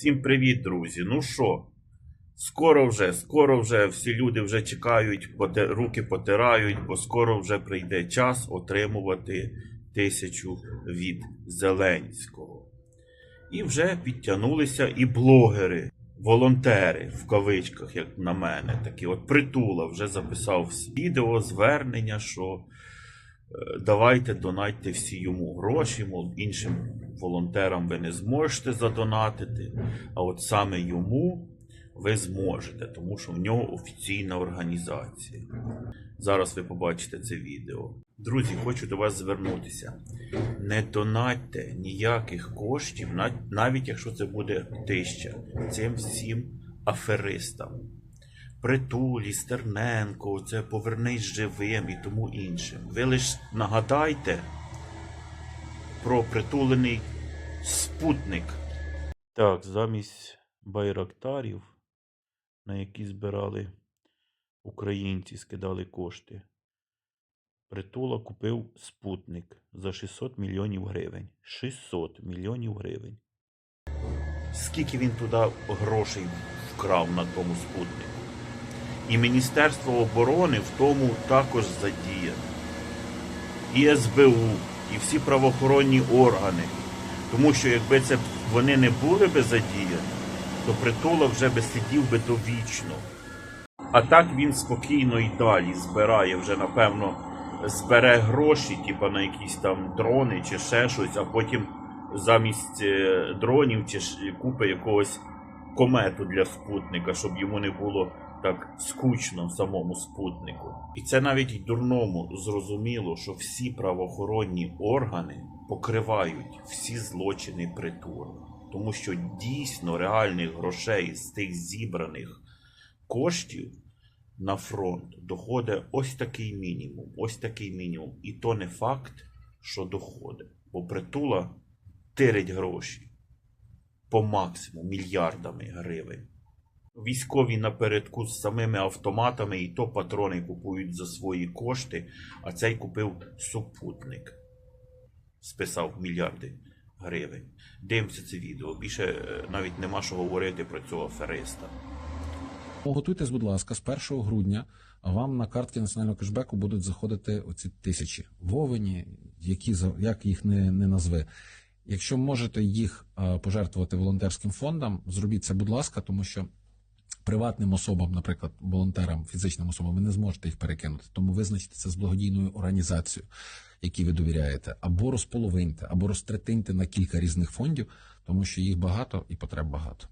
Всім привіт, друзі. Ну що, скоро вже, скоро вже всі люди вже чекають, поте- руки потирають, бо скоро вже прийде час отримувати тисячу від Зеленського. І вже підтягнулися і блогери, волонтери в кавичках, як на мене, такі от притула вже записав відео звернення, що давайте донатьте всі йому гроші, мов іншим волонтерам ви не зможете задонатити, а от саме йому ви зможете, тому що в нього офіційна організація. Зараз ви побачите це відео. Друзі, хочу до вас звернутися. Не донатьте ніяких коштів, навіть якщо це буде тисяча, цим всім аферистам. Притулі, Стерненко, це повернись живим і тому іншим. Ви лише нагадайте про притулений спутник. Так, замість байрактарів, на які збирали українці, скидали кошти. Притула купив спутник за 600 мільйонів гривень. 600 мільйонів гривень. Скільки він туди грошей вкрав на тому спутнику? І Міністерство оборони в тому також задіяне. І СБУ, і всі правоохоронні органи. Тому що якби це вони не були би задіяні, то притула вже би сидів би довічно. А так він спокійно і далі збирає вже, напевно, збере гроші, типа на якісь там дрони чи ще щось, а потім замість е, дронів чи купи якогось комету для спутника, щоб йому не було так скучно самому спутнику. І це навіть й дурному зрозуміло, що всі правоохоронні органи покривають всі злочини притули. Тому що дійсно реальних грошей з тих зібраних коштів на фронт доходить ось такий мінімум, ось такий мінімум. І то не факт, що доходить. Бо притула тирить гроші по максимуму мільярдами гривень. Військові напередку з самими автоматами, і то патрони купують за свої кошти, а цей купив супутник. Списав мільярди гривень. Дивимося це відео. Більше е, навіть нема що говорити про цього афериста. Готуйтесь, будь ласка, з 1 грудня вам на картки національного кешбеку будуть заходити оці тисячі вовені, які як їх не, не назви. Якщо можете їх е, пожертвувати волонтерським фондам, зробіть це, будь ласка, тому що приватним особам, наприклад, волонтерам, фізичним особам, ви не зможете їх перекинути. Тому визначте це з благодійною організацією, якій ви довіряєте, або розполовиньте, або розтретиньте на кілька різних фондів, тому що їх багато і потреб багато.